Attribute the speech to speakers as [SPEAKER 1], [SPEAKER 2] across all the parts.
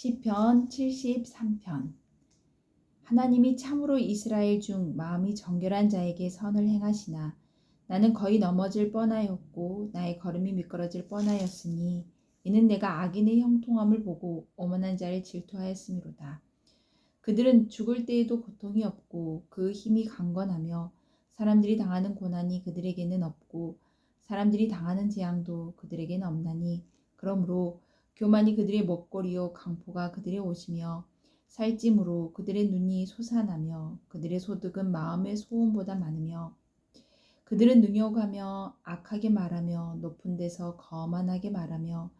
[SPEAKER 1] 시편 73편 하나님이 참으로 이스라엘 중 마음이 정결한 자에게 선을 행하시나 나는 거의 넘어질 뻔하였고 나의 걸음이 미끄러질 뻔하였으니 이는 내가 악인의 형통함을 보고 오만한 자를 질투하였음이로다. 그들은 죽을 때에도 고통이 없고 그 힘이 강건하며 사람들이 당하는 고난이 그들에게는 없고 사람들이 당하는 재앙도 그들에게는 없나니 그러므로 교만이 그들의 먹거리요 강포가 그들의 옷이며 살찜으로 그들의 눈이 솟아나며 그들의 소득은 마음의 소원보다 많으며 그들은 능욕하며 악하게 말하며 높은 데서 거만하게 말하며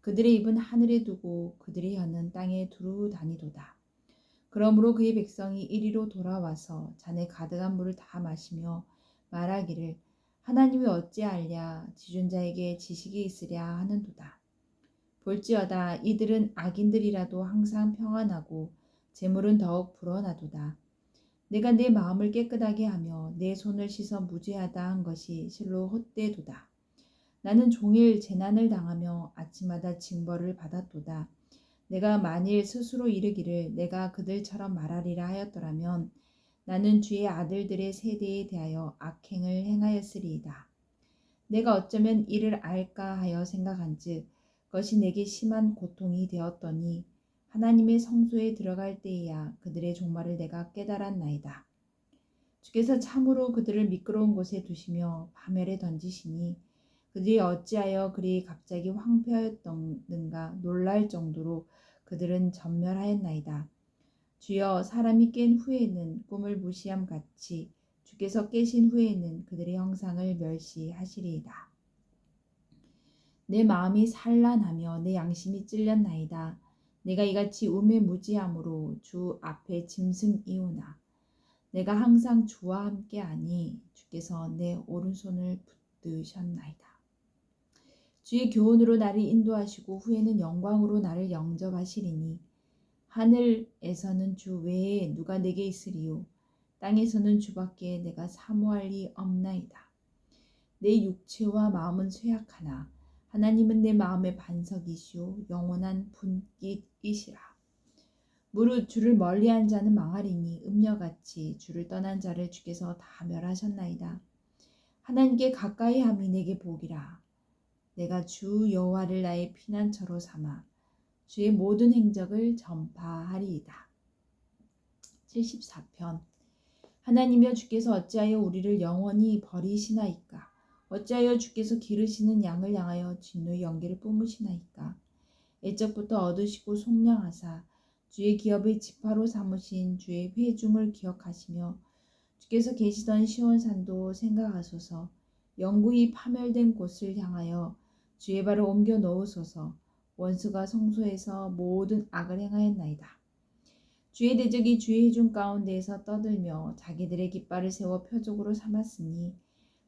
[SPEAKER 1] 그들의 입은 하늘에 두고 그들의 혀는 땅에 두루 다니도다. 그러므로 그의 백성이 이리로 돌아와서 잔에 가득한 물을 다 마시며 말하기를 하나님이 어찌 알랴 지존자에게 지식이 있으랴 하는도다. 볼지어다 이들은 악인들이라도 항상 평안하고 재물은 더욱 불어나도다. 내가 내 마음을 깨끗하게 하며 내 손을 씻어 무죄하다 한 것이 실로 헛되도다. 나는 종일 재난을 당하며 아침마다 징벌을 받았도다. 내가 만일 스스로 이르기를 내가 그들처럼 말하리라 하였더라면 나는 주의 아들들의 세대에 대하여 악행을 행하였으리이다. 내가 어쩌면 이를 알까 하여 생각한즉 그것이 내게 심한 고통이 되었더니 하나님의 성소에 들어갈 때에야 그들의 종말을 내가 깨달았나이다. 주께서 참으로 그들을 미끄러운 곳에 두시며 파멸에 던지시니 그들이 어찌하여 그리 갑자기 황폐하였던가 놀랄 정도로 그들은 전멸하였나이다. 주여 사람이 깬 후에는 꿈을 무시함 같이 주께서 깨신 후에는 그들의 형상을 멸시하시리이다. 내 마음이 산란하며 내 양심이 찔렸나이다. 내가 이같이 우매무지함으로 주 앞에 짐승이오나 내가 항상 주와 함께하니 주께서 내 오른손을 붙드셨나이다. 주의 교훈으로 나를 인도하시고 후에는 영광으로 나를 영접하시리니 하늘에서는 주 외에 누가 내게 있으리요 땅에서는 주밖에 내가 사모할 리 없나이다. 내 육체와 마음은 쇠약하나 하나님은 내 마음의 반석이시오 영원한 분깃이시라. 무릇 주를 멀리한 자는 망하리니 음녀같이 주를 떠난 자를 주께서 다 멸하셨나이다. 하나님께 가까이 함이 내게 복이라. 내가 주 여호와를 나의 피난처로 삼아 주의 모든 행적을 전파하리이다. 74편 하나님여 주께서 어찌하여 우리를 영원히 버리시나이까? 어찌하여 주께서 기르시는 양을 향하여 진노의 연기를 뿜으시나이까? 애적부터 얻으시고 속량하사 주의 기업의 지파로 삼으신 주의 회중을 기억하시며 주께서 계시던 시온산도 생각하소서 영구히 파멸된 곳을 향하여 주의 발을 옮겨 놓으소서 원수가 성소에서 모든 악을 행하였나이다. 주의 대적이 주의 회중 가운데에서 떠들며 자기들의 깃발을 세워 표적으로 삼았으니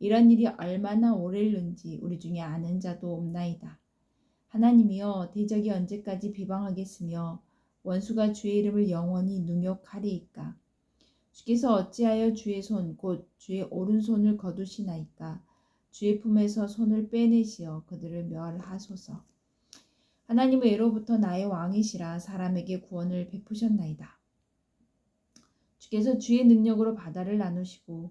[SPEAKER 1] 이런 일이 얼마나 오래일는지 우리 중에 아는 자도 없나이다. 하나님이여 대적이 언제까지 비방하겠으며 원수가 주의 이름을 영원히 능욕하리이까. 주께서 어찌하여 주의 손 곧 주의 오른손을 거두시나이까. 주의 품에서 손을 빼내시어 그들을 멸하소서. 하나님은 예로부터 나의 왕이시라 사람에게 구원을 베푸셨나이다. 주께서 주의 능력으로 바다를 나누시고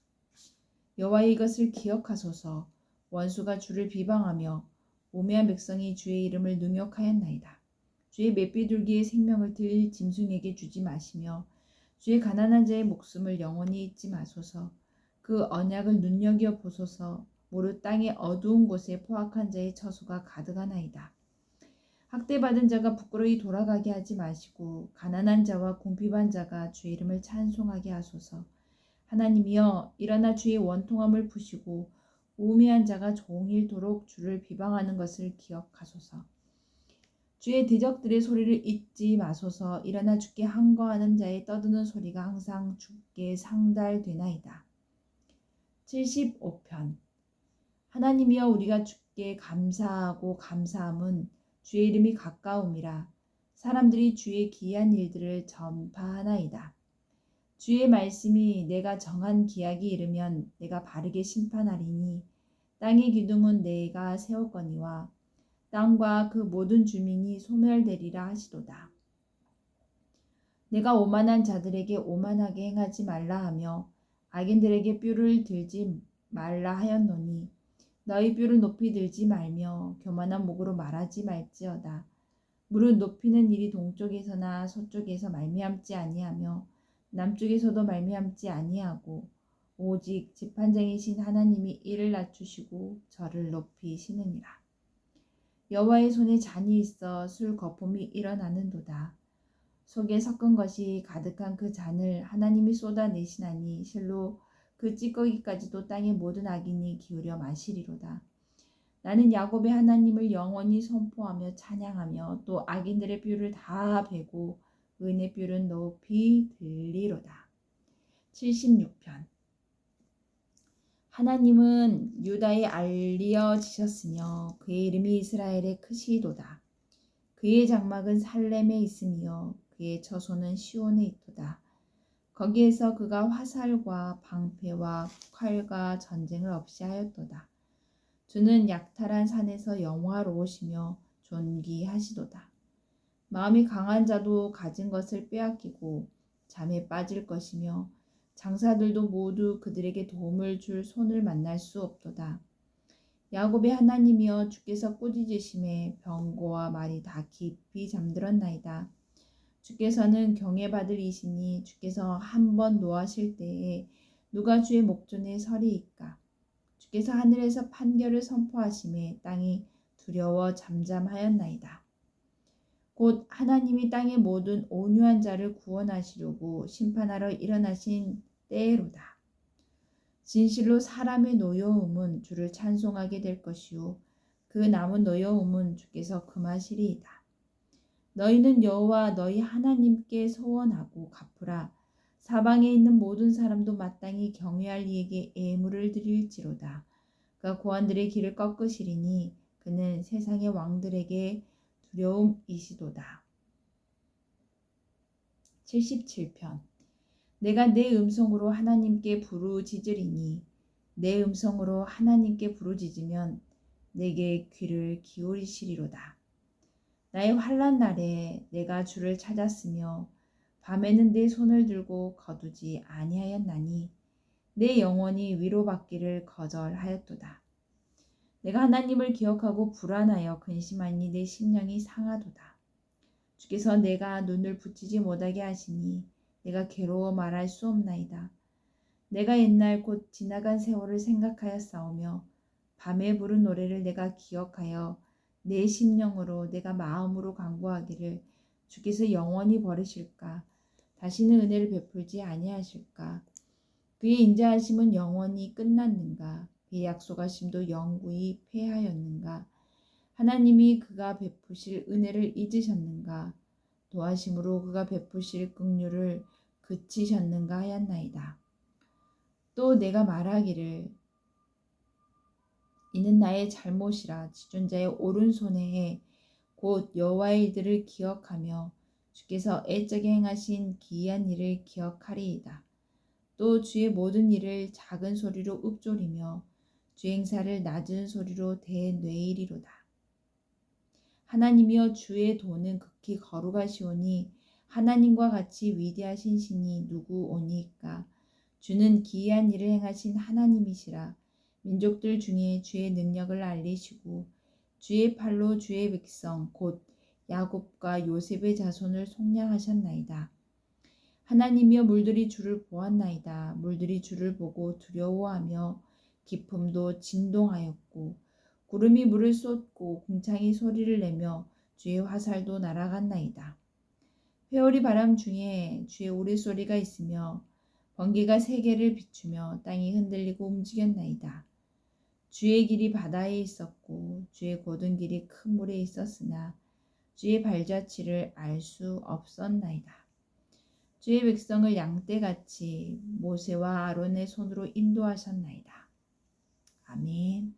[SPEAKER 1] 여호와의 이것을 기억하소서 원수가 주를 비방하며 우매한 백성이 주의 이름을 능욕하였나이다. 주의 맷비둘기의 생명을 들 짐승에게 주지 마시며 주의 가난한 자의 목숨을 영원히 잊지 마소서. 그 언약을 눈여겨 보소서. 무릇 땅의 어두운 곳에 포악한 자의 처소가 가득하나이다. 학대받은 자가 부끄러이 돌아가게 하지 마시고 가난한 자와 궁핍한 자가 주의 이름을 찬송하게 하소서. 하나님이여 일어나 주의 원통함을 푸시고 우매한 자가 종일도록 주를 비방하는 것을 기억하소서. 주의 대적들의 소리를 잊지 마소서 일어나 주께 항거하는 자의 떠드는 소리가 항상 주께 상달되나이다. 75편 하나님이여 우리가 주께 감사하고 감사함은 주의 이름이 가까움이라 사람들이 주의 기이한 일들을 전파하나이다. 주의 말씀이 내가 정한 기약이 이르면 내가 바르게 심판하리니 땅의 기둥은 내가 세웠거니와 땅과 그 모든 주민이 소멸되리라 하시도다. 내가 오만한 자들에게 오만하게 행하지 말라 하며 악인들에게 뼈를 들지 말라 하였노니 너희 뼈를 높이 들지 말며 교만한 목으로 말하지 말지어다. 물은 높이는 일이 동쪽에서나 서쪽에서 말미암지 아니하며 남쪽에서도 말미암지 아니하고 오직 재판장이신 하나님이 이를 낮추시고 저를 높이시느니라. 여호와의 손에 잔이 있어 술 거품이 일어나는도다. 속에 섞은 것이 가득한 그 잔을 하나님이 쏟아내시나니 실로 그 찌꺼기까지도 땅의 모든 악인이 기울여 마시리로다. 나는 야곱의 하나님을 영원히 선포하며 찬양하며 또 악인들의 뷰를 다 베고 은의 뷰는 높이 들리로다. 76편 하나님은 유다에 알리어지셨으며 그의 이름이 이스라엘의 크시도다. 그의 장막은 살렘에 있으며 그의 처소는 시온에 있도다. 거기에서 그가 화살과 방패와 칼과 전쟁을 없이 하였도다. 주는 약탈한 산에서 영화로우시며 존귀하시도다. 마음이 강한 자도 가진 것을 빼앗기고 잠에 빠질 것이며 장사들도 모두 그들에게 도움을 줄 손을 만날 수 없도다. 야곱의 하나님이여 주께서 꾸짖으심에 병고와 말이 다 깊이 잠들었나이다. 주께서는 경외받을 이시니 주께서 한 번 노하실 때에 누가 주의 목전에 서리이까. 주께서 하늘에서 판결을 선포하심에 땅이 두려워 잠잠하였나이다. 곧 하나님이 땅의 모든 온유한 자를 구원하시려고 심판하러 일어나신 때로다. 진실로 사람의 노여움은 주를 찬송하게 될 것이요 그 남은 노여움은 주께서 금하시리이다. 너희는 여호와 너희 하나님께 소원하고 갚으라. 사방에 있는 모든 사람도 마땅히 경외할 이에게 예물을 드릴지로다. 그가 고관들의 길을 꺾으시리니 그는 세상의 왕들에게 두려움이시도다. 77편 내가 내 음성으로 하나님께 부르짖으리니 내 음성으로 하나님께 부르짖으면 내게 귀를 기울이시리로다. 나의 환란 날에 내가 주를 찾았으며 밤에는 내 손을 들고 거두지 아니하였나니 내 영혼이 위로받기를 거절하였도다. 내가 하나님을 기억하고 불안하여 근심하니 내 심령이 상하도다. 주께서 내가 눈을 붙이지 못하게 하시니 내가 괴로워 말할 수 없나이다. 내가 옛날 곧 지나간 세월을 생각하여 싸우며 밤에 부른 노래를 내가 기억하여 내 심령으로 내가 마음으로 간구하기를 주께서 영원히 버리실까 다시는 은혜를 베풀지 아니하실까 그의 인자하심은 영원히 끝났는가 그의 약속하심도 영구히 패하였는가 하나님이 그가 베푸실 은혜를 잊으셨는가 도하심으로 그가 베푸실 긍휼을 그치셨는가 하였나이다. 또 내가 말하기를 이는 나의 잘못이라 지존자의 오른손에 곧 여호와의 일들을 기억하며 주께서 애적에 행하신 기이한 일을 기억하리이다. 또 주의 모든 일을 작은 소리로 읊조리며 주 행사를 낮은 소리로 대뇌이리로다. 하나님이여 주의 도는 극히 거룩하시오니 하나님과 같이 위대하신 신이 누구 오니까 주는 기이한 일을 행하신 하나님이시라 민족들 중에 주의 능력을 알리시고 주의 팔로 주의 백성 곧 야곱과 요셉의 자손을 속량하셨나이다. 하나님이여 물들이 주를 보았나이다. 물들이 주를 보고 두려워하며 기품도 진동하였고 구름이 물을 쏟고 궁창이 소리를 내며 주의 화살도 날아갔나이다. 회오리 바람 중에 주의 우리소리가 있으며 번개가 세계를 비추며 땅이 흔들리고 움직였나이다. 주의 길이 바다에 있었고 주의 고든 길이 큰 물에 있었으나 주의 발자취를 알 수 없었나이다. 주의 백성을 양떼같이 모세와 아론의 손으로 인도하셨나이다. 아멘.